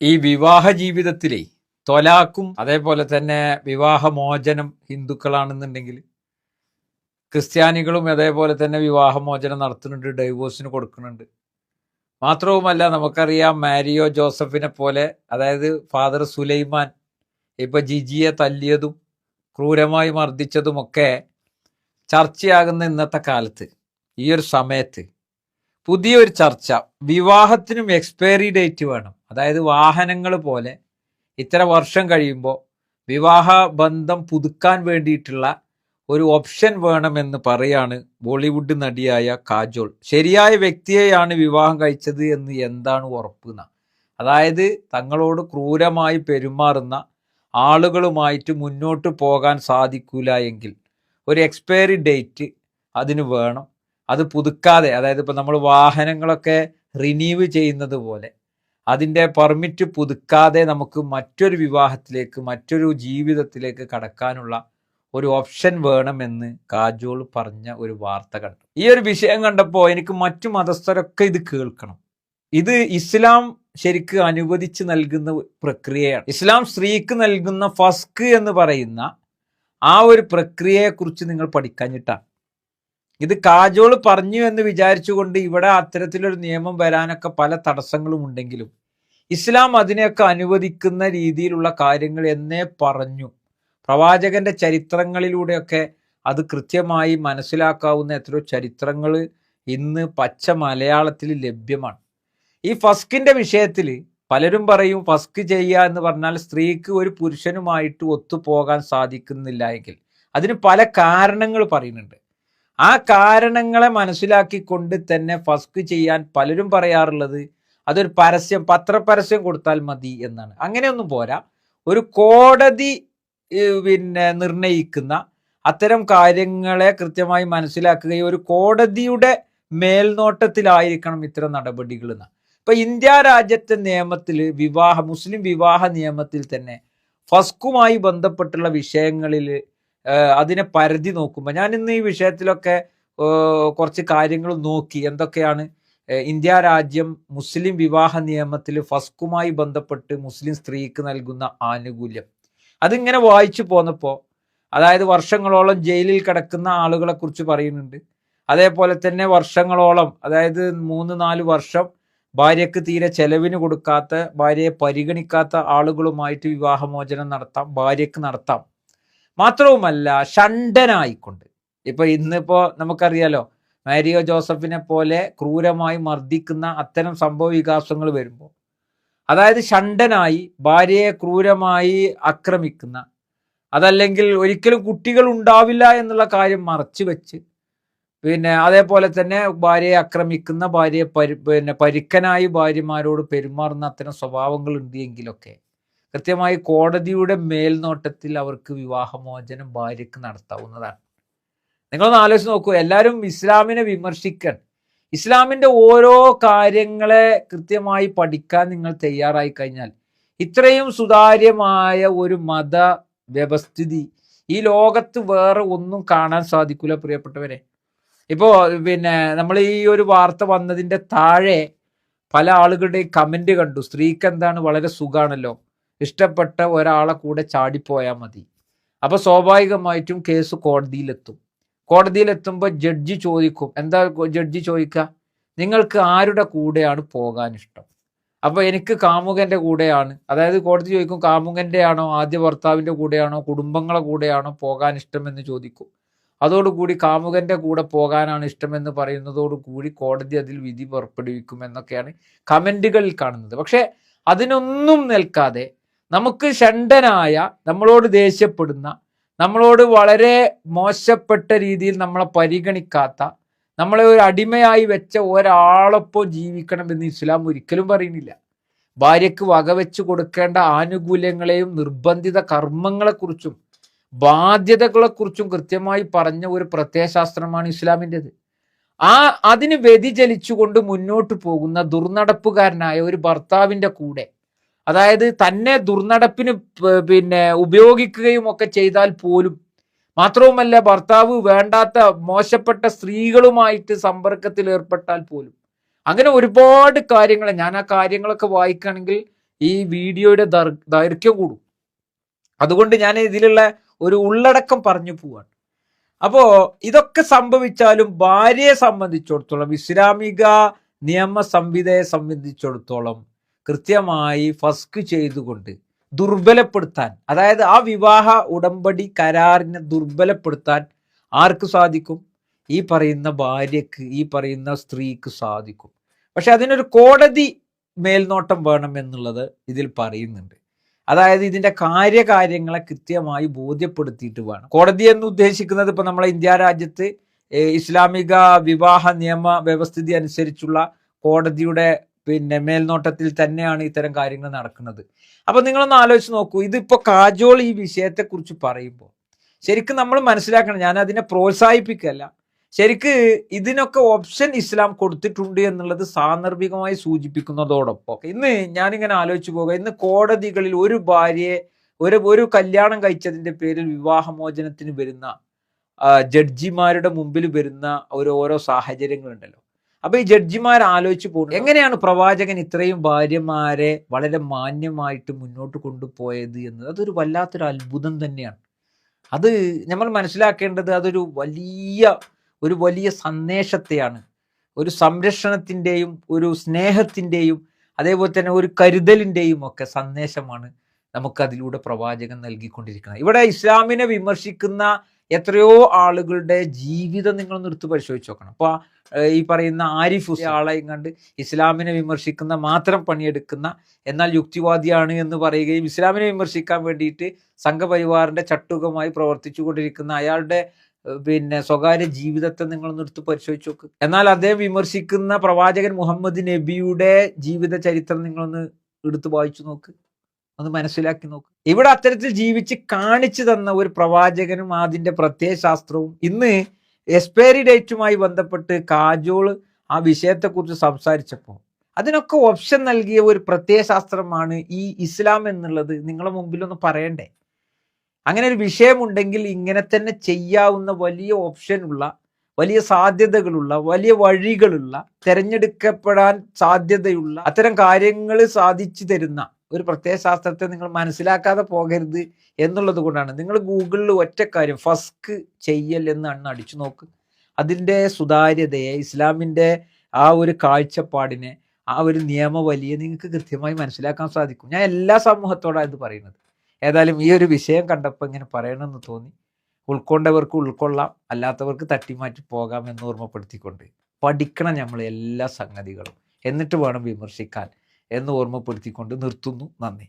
ഈ വിവാഹ ജീവിതത്തിലെ തൊലാക്കും അതേപോലെ തന്നെ വിവാഹമോചനം ഹിന്ദുക്കളാണെന്നുണ്ടെങ്കിൽ ക്രിസ്ത്യാനികളും അതേപോലെ തന്നെ വിവാഹമോചനം നടത്തുന്നുണ്ട് ഡൈവോഴ്സിന് കൊടുക്കുന്നുണ്ട്. മാത്രവുമല്ല നമുക്കറിയാം മാരിയോ ജോസഫിനെ പോലെ അതായത് ഫാദർ സുലൈമാൻ ഇപ്പൊ ജിജിയെ തല്ലിയതും ക്രൂരമായി മർദ്ദിച്ചതുമൊക്കെ ചർച്ചയാകുന്ന ഇന്നത്തെ കാലത്ത് ഈ ഒരു സമയത്ത് പുതിയൊരു ചർച്ച. വിവാഹത്തിനും എക്സ്പയറി ഡേറ്റ് വേണം. അതായത് വാഹനങ്ങൾ പോലെ ഇത്ര വർഷം കഴിയുമ്പോൾ വിവാഹ ബന്ധം പുതുക്കാൻ വേണ്ടിയിട്ടുള്ള ഒരു ഓപ്ഷൻ വേണമെന്ന് പറയാണ് ബോളിവുഡ് നടിയായ കാജോൾ. ശരിയായ വ്യക്തിയെയാണ് വിവാഹം കഴിച്ചത് എന്ന് എന്താണ് ഉറപ്പുന്ന അതായത് തങ്ങളോട് ക്രൂരമായി പെരുമാറുന്ന ആളുകളുമായിട്ട് മുന്നോട്ട് പോകാൻ സാധിക്കൂല എങ്കിൽ ഒരു എക്സ്പയറി ഡേറ്റ് അതിന് വേണം. അത് പുതുക്കാതെ അതായത് ഇപ്പം നമ്മൾ വാഹനങ്ങളൊക്കെ റിന്യൂവ് ചെയ്യുന്നത് പോലെ അതിന്റെ പെർമിറ്റ് പുതുക്കാതെ നമുക്ക് മറ്റൊരു വിവാഹത്തിലേക്ക് മറ്റൊരു ജീവിതത്തിലേക്ക് കടക്കാനുള്ള ഒരു ഓപ്ഷൻ വേണമെന്ന് കാജോൾ പറഞ്ഞ ഒരു വാർത്ത കണ്ടു. ഈ ഒരു വിഷയം കണ്ടപ്പോൾ എനിക്ക് മറ്റു മതസ്ഥരൊക്കെ ഇത് കേൾക്കണം. ഇത് ഇസ്ലാം ശരിക്ക് അനുവദിച്ച് നൽകുന്ന പ്രക്രിയയാണ്. ഇസ്ലാം സ്ത്രീക്ക് നൽകുന്ന ഫസ്ക് എന്ന് പറയുന്ന ആ ഒരു പ്രക്രിയയെക്കുറിച്ച് നിങ്ങൾ പഠിക്കാഞ്ഞിട്ടാണ്. ഇത് കാജോൾ പറഞ്ഞു എന്ന് വിചാരിച്ചുകൊണ്ട് ഇവിടെ അത്തരത്തിലൊരു നിയമം വരാനൊക്കെ പല തടസ്സങ്ങളും ഉണ്ടെങ്കിലും ഇസ്ലാം അതിനെയൊക്കെ അനുവദിക്കുന്ന രീതിയിലുള്ള കാര്യങ്ങൾ എന്നേ പറഞ്ഞു. പ്രവാചകന്റെ ചരിത്രങ്ങളിലൂടെയൊക്കെ അത് കൃത്യമായി മനസ്സിലാക്കാവുന്ന എത്രയോ ചരിത്രങ്ങൾ ഇന്ന് പച്ച മലയാളത്തിൽ ലഭ്യമാണ്. ഈ ഫസ്കിന്റെ വിഷയത്തിൽ പലരും പറയും ഫസ്ക് ചെയ്യുക എന്ന് പറഞ്ഞാൽ സ്ത്രീക്ക് ഒരു പുരുഷനുമായിട്ട് ഒത്തുപോകാൻ സാധിക്കുന്നില്ല എങ്കിൽ. അതിന് പല കാരണങ്ങൾ പറയുന്നുണ്ട്. ആ കാരണങ്ങളെ മനസ്സിലാക്കിക്കൊണ്ട് തന്നെ ഫസ്ക് ചെയ്യാൻ പലരും പറയാറുള്ളത് അതൊരു പരസ്യം പത്രപരസ്യം കൊടുത്താൽ മതി എന്നാണ്. അങ്ങനെയൊന്നും പോരാ. ഒരു കോടതി പിന്നെ നിർണയിക്കുന്ന അത്തരം കാര്യങ്ങളെ കൃത്യമായി മനസ്സിലാക്കുകയും ഒരു കോടതിയുടെ മേൽനോട്ടത്തിലായിരിക്കണം ഇത്തരം നടപടികൾ എന്ന്. ഇപ്പൊ ഇന്ത്യ രാജ്യത്തെ നിയമത്തിൽ വിവാഹ മുസ്ലിം വിവാഹ നിയമത്തിൽ തന്നെ ഫസ്കുമായി ബന്ധപ്പെട്ടുള്ള വിഷയങ്ങളിൽ അതിനെ പരിധി നോക്കുമ്പോൾ ഞാൻ ഇന്ന് ഈ വിഷയത്തിലൊക്കെ കുറച്ച് കാര്യങ്ങൾ നോക്കി എന്തൊക്കെയാണ് ഇന്ത്യ രാജ്യം മുസ്ലിം വിവാഹ നിയമത്തിൽ ഫസ്കുമായി ബന്ധപ്പെട്ട് മുസ്ലിം സ്ത്രീക്ക് നൽകുന്ന ആനുകൂല്യം. അതിങ്ങനെ വായിച്ചു പോന്നപ്പോൾ അതായത് വർഷങ്ങളോളം ജയിലിൽ കിടക്കുന്ന ആളുകളെ കുറിച്ച് പറയുന്നുണ്ട്. അതേപോലെ തന്നെ വർഷങ്ങളോളം അതായത് മൂന്ന് നാല് വർഷം ഭാര്യയ്ക്ക് തീരെ ചെലവിന് കൊടുക്കാത്ത ഭാര്യയെ പരിഗണിക്കാത്ത ആളുകളുമായിട്ട് വിവാഹമോചനം നടത്താം ഭാര്യക്ക് നടത്താം. മാത്രവുമല്ല ഷണ്ടനായിക്കൊണ്ട്. ഇപ്പൊ ഇന്നിപ്പോ നമുക്കറിയാലോ മാരിയോ ജോസഫിനെ പോലെ ക്രൂരമായി മർദ്ദിക്കുന്ന അത്തരം സംഭവ വികാസങ്ങൾ വരുമ്പോൾ അതായത് ഷണ്ടനായി ഭാര്യയെ ക്രൂരമായി ആക്രമിക്കുന്ന അതല്ലെങ്കിൽ ഒരിക്കലും കുട്ടികൾ ഉണ്ടാവില്ല എന്നുള്ള കാര്യം മറച്ചു വെച്ച് പിന്നെ അതേപോലെ തന്നെ ഭാര്യയെ ആക്രമിക്കുന്ന ഭാര്യയെ പരി പിന്നെ പരുക്കനായി ഭാര്യമാരോട് പെരുമാറുന്ന അത്തരം സ്വഭാവങ്ങൾ ഉണ്ട് എങ്കിലൊക്കെ കൃത്യമായി കോടതിയുടെ മേൽനോട്ടത്തിൽ അവർക്ക് വിവാഹമോചനം ഭാര്യയ്ക്ക് നടത്താവുന്നതാണ്. നിങ്ങളൊന്ന് ആലോചിച്ച് നോക്കൂ. എല്ലാവരും ഇസ്ലാമിനെ വിമർശിക്കാൻ ഇസ്ലാമിന്റെ ഓരോ കാര്യങ്ങളെ കൃത്യമായി പഠിക്കാൻ നിങ്ങൾ തയ്യാറായി കഴിഞ്ഞാൽ ഇത്രയും സുതാര്യമായ ഒരു മത വ്യവസ്ഥിതി ഈ ലോകത്ത് വേറെ ഒന്നും കാണാൻ സാധിക്കില്ല പ്രിയപ്പെട്ടവരെ. ഇപ്പോ പിന്നെ നമ്മൾ ഈ ഒരു വാർത്ത വന്നതിന്റെ താഴെ പല ആളുകളുടെ കമന്റ് കണ്ടു. സ്ത്രീക്ക് എന്താണ്? വളരെ സുഖാണല്ലോ. ഇഷ്ടപ്പെട്ട ഒരാളെ കൂടെ ചാടിപ്പോയാൽ മതി. അപ്പൊ സ്വാഭാവികമായിട്ടും കേസ് കോടതിയിലെത്തും. കോടതിയിലെത്തുമ്പോൾ ജഡ്ജി ചോദിക്കും എന്താ ജഡ്ജി ചോദിക്കുക നിങ്ങൾക്ക് ആരുടെ കൂടെയാണ് പോകാൻ ഇഷ്ടം? അപ്പോൾ എനിക്ക് കാമുകന്റെ കൂടെയാണ്. അതായത് കോടതി ചോദിക്കും കാമുകന്റെ ആണോ ആദ്യ ഭർത്താവിന്റെ കൂടെയാണോ കുടുംബങ്ങളെ കൂടെയാണോ പോകാൻ ഇഷ്ടമെന്ന് ചോദിക്കും. അതോടുകൂടി കാമുകന്റെ കൂടെ പോകാനാണ് ഇഷ്ടമെന്ന് പറയുന്നതോടുകൂടി കോടതി അതിൽ വിധി പുറപ്പെടുവിക്കും എന്നൊക്കെയാണ് കമന്റുകളിൽ കാണുന്നത്. പക്ഷേ അതിനൊന്നും നിൽക്കാതെ നമുക്ക് ഷണ്ടനായ നമ്മളോട് ദേഷ്യപ്പെടുന്ന നമ്മളോട് വളരെ മോശപ്പെട്ട രീതിയിൽ നമ്മളെ പരിഗണിക്കാത്ത നമ്മളെ ഒരു അടിമയായി വെച്ച ഒരാളൊപ്പം ജീവിക്കണം എന്ന് ഇസ്ലാം ഒരിക്കലും പറയുന്നില്ല. ഭാര്യയ്ക്ക് വകവെച്ച് കൊടുക്കേണ്ട ആനുകൂല്യങ്ങളെയും നിർബന്ധിത കർമ്മങ്ങളെക്കുറിച്ചും ബാധ്യതകളെക്കുറിച്ചും കൃത്യമായി പറഞ്ഞ ഒരു പ്രത്യയശാസ്ത്രമാണ് ഇസ്ലാമിന്റെത്. ആ അതിന് വ്യതിചലിച്ചുകൊണ്ട് മുന്നോട്ട് പോകുന്ന ദുർനടപ്പുകാരനായ ഒരു ഭർത്താവിന്റെ കൂടെ അതായത് തന്നെ ദുർനടപ്പിന് പിന്നെ ഉപയോഗിക്കുകയും ഒക്കെ ചെയ്താൽ പോലും മാത്രവുമല്ല ഭർത്താവ് വേണ്ടാത്ത മോശപ്പെട്ട സ്ത്രീകളുമായിട്ട് സമ്പർക്കത്തിൽ ഏർപ്പെട്ടാൽ പോലും. അങ്ങനെ ഒരുപാട് കാര്യങ്ങൾ ഞാൻ ആ കാര്യങ്ങളൊക്കെ വായിക്കുകയാണെങ്കിൽ ഈ വീഡിയോയുടെ ദൈർഘ്യം കൂടും. അതുകൊണ്ട് ഞാൻ ഇതിലുള്ള ഒരു ഉള്ളടക്കം പറഞ്ഞു പോവാണ്. അപ്പോ ഇതൊക്കെ സംഭവിച്ചാലും ഭാര്യയെ സംബന്ധിച്ചിടത്തോളം ഇസ്ലാമിക നിയമ സംവിധയെ സംബന്ധിച്ചിടത്തോളം കൃത്യമായി ഫസ്ക് ചെയ്തുകൊണ്ട് ദുർബലപ്പെടുത്താൻ അതായത് ആ വിവാഹ ഉടമ്പടി കരാറിനെ ദുർബലപ്പെടുത്താൻ ആർക്ക് സാധിക്കും? ഈ പറയുന്ന ഭാര്യക്ക് ഈ പറയുന്ന സ്ത്രീക്ക് സാധിക്കും. പക്ഷെ അതിനൊരു കോടതി മേൽനോട്ടം വേണം എന്നുള്ളത് ഇതിൽ പറയുന്നുണ്ട്. അതായത് ഇതിന്റെ കാര്യകാര്യങ്ങളെ കൃത്യമായി ബോധ്യപ്പെടുത്തിയിട്ട് വേണം. കോടതി എന്ന് ഉദ്ദേശിക്കുന്നത് ഇപ്പൊ നമ്മളെ ഇന്ത്യ രാജ്യത്ത് ഇസ്ലാമിക വിവാഹ നിയമ വ്യവസ്ഥിതി അനുസരിച്ചുള്ള കോടതിയുടെ പിന്നെ മേൽനോട്ടത്തിൽ തന്നെയാണ് ഇത്തരം കാര്യങ്ങൾ നടക്കുന്നത്. അപ്പൊ നിങ്ങളൊന്ന് ആലോചിച്ച് നോക്കൂ. ഇതിപ്പോ കാജോൾ ഈ വിഷയത്തെ കുറിച്ച് പറയുമ്പോൾ ശരിക്കും നമ്മൾ മനസ്സിലാക്കണം ഞാൻ അതിനെ പ്രോത്സാഹിപ്പിക്കല്ല. ശരിക്ക് ഇതിനൊക്കെ ഓപ്ഷൻ ഇസ്ലാം കൊടുത്തിട്ടുണ്ട് എന്നുള്ളത് സാന്ദർഭികമായി സൂചിപ്പിക്കുന്നതോടൊപ്പം. ഇന്ന് ഞാനിങ്ങനെ ആലോചിച്ചു പോകുക ഇന്ന് കോടതികളിൽ ഒരു ഭാര്യയെ ഒരു ഒരു കല്യാണം കഴിച്ചതിന്റെ പേരിൽ വിവാഹമോചനത്തിന് വരുന്ന ജഡ്ജിമാരുടെ മുമ്പിൽ വരുന്ന ഒരു ഓരോ സാഹചര്യങ്ങളുണ്ടല്ലോ. അപ്പൊ ഈ ജഡ്ജിമാർ ആലോചിച്ച് പോകും എങ്ങനെയാണ് പ്രവാചകൻ ഇത്രയും ഭാര്യമാരെ വളരെ മാന്യമായിട്ട് മുന്നോട്ട് കൊണ്ടുപോയത് എന്നത്? അതൊരു വല്ലാത്തൊരു അത്ഭുതം തന്നെയാണ്. അത് നമ്മൾ മനസ്സിലാക്കേണ്ടത് അതൊരു വലിയ ഒരു വലിയ സന്ദേശത്തെയാണ്. ഒരു സംരക്ഷണത്തിന്റെയും ഒരു സ്നേഹത്തിന്റെയും അതേപോലെ തന്നെ ഒരു കരുതലിന്റെയും ഒക്കെ സന്ദേശമാണ് നമുക്കതിലൂടെ പ്രവാചകൻ നൽകിക്കൊണ്ടിരിക്കുന്നത്. ഇവിടെ ഇസ്ലാമിനെ വിമർശിക്കുന്ന എത്രയോ ആളുകളുടെ ജീവിതം നിങ്ങൾ നിർത്തി പരിശോധിച്ച് നോക്കണം. അപ്പൊ ഈ പറയുന്ന ആരിഫ് ആളെ കണ്ട് ഇസ്ലാമിനെ വിമർശിക്കുന്ന മാത്രം പണിയെടുക്കുന്ന എന്നാൽ യുക്തിവാദിയാണ് എന്ന് പറയുകയും ഇസ്ലാമിനെ വിമർശിക്കാൻ വേണ്ടിയിട്ട് സംഘപരിവാറിന്റെ ചട്ടുകമായി പ്രവർത്തിച്ചു കൊണ്ടിരിക്കുന്ന അയാളുടെ പിന്നെ സ്വകാര്യ ജീവിതത്തെ നിങ്ങൾ എടുത്ത് പരിശോധിച്ച് നോക്ക്. എന്നാൽ അദ്ദേഹം വിമർശിക്കുന്ന പ്രവാചകൻ മുഹമ്മദ് നബിയുടെ ജീവിത ചരിത്രം നിങ്ങളൊന്ന് എടുത്ത് വായിച്ചു നോക്ക്. ഒന്ന് മനസ്സിലാക്കി നോക്ക്. ഇവിടെ അത്തരത്തിൽ ജീവിച്ച് കാണിച്ചു തന്ന ഒരു പ്രവാചകനും അതിന്റെ പ്രത്യയശാസ്ത്രവും ഇന്ന് എക്സ്പയറി ഡേറ്റുമായി ബന്ധപ്പെട്ട് കാജോൾ ആ വിഷയത്തെക്കുറിച്ച് സംസാരിച്ചപ്പോൾ അതിനൊക്കെ ഓപ്ഷൻ നൽകിയ ഒരു പ്രത്യയശാസ്ത്രമാണ് ഈ ഇസ്ലാം എന്നുള്ളത്. നിങ്ങളെ മുമ്പിലൊന്ന് പറയണ്ടേ? അങ്ങനെ ഒരു വിഷയമുണ്ടെങ്കിൽ ഇങ്ങനെ തന്നെ ചെയ്യാവുന്ന വലിയ ഓപ്ഷനുള്ള വലിയ സാധ്യതകളുള്ള വലിയ വഴികളുള്ള തിരഞ്ഞെടുക്കപ്പെടാൻ സാധ്യതയുള്ള അത്തരം കാര്യങ്ങൾ സാധിച്ചു തരുന്ന ഒരു പ്രത്യയശാസ്ത്രത്തെ നിങ്ങൾ മനസ്സിലാക്കാതെ പോകരുത് എന്നുള്ളത് കൊണ്ടാണ്. നിങ്ങൾ ഗൂഗിളിൽ ഒറ്റ കാര്യം ഫസ്ക് ചെയ്യൽ എന്നാണ് അടിച്ചു നോക്ക്. അതിന്റെ സുതാര്യതയെ ഇസ്ലാമിന്റെ ആ ഒരു കാഴ്ചപ്പാടിനെ ആ ഒരു നിയമവലിയെ നിങ്ങൾക്ക് കൃത്യമായി മനസ്സിലാക്കാൻ സാധിക്കും. ഞാൻ എല്ലാ സമൂഹത്തോടാണ് ഇത് പറയുന്നത്. ഏതായാലും ഈ ഒരു വിഷയം കണ്ടപ്പോൾ ഇങ്ങനെ പറയണമെന്ന് തോന്നി. ഉൾക്കൊണ്ടവർക്ക് ഉൾക്കൊള്ളാം അല്ലാത്തവർക്ക് തട്ടിമാറ്റി പോകാം എന്ന് ഓർമ്മപ്പെടുത്തിക്കൊണ്ട് പഠിക്കണം നമ്മൾ എല്ലാ സംഗതികളും. എന്നിട്ട് വേണം വിമർശിക്കാൻ. എന്ന് ഓർമ്മപ്പെടുത്തിക്കൊണ്ട് നിർത്തുന്നു. നന്ദി.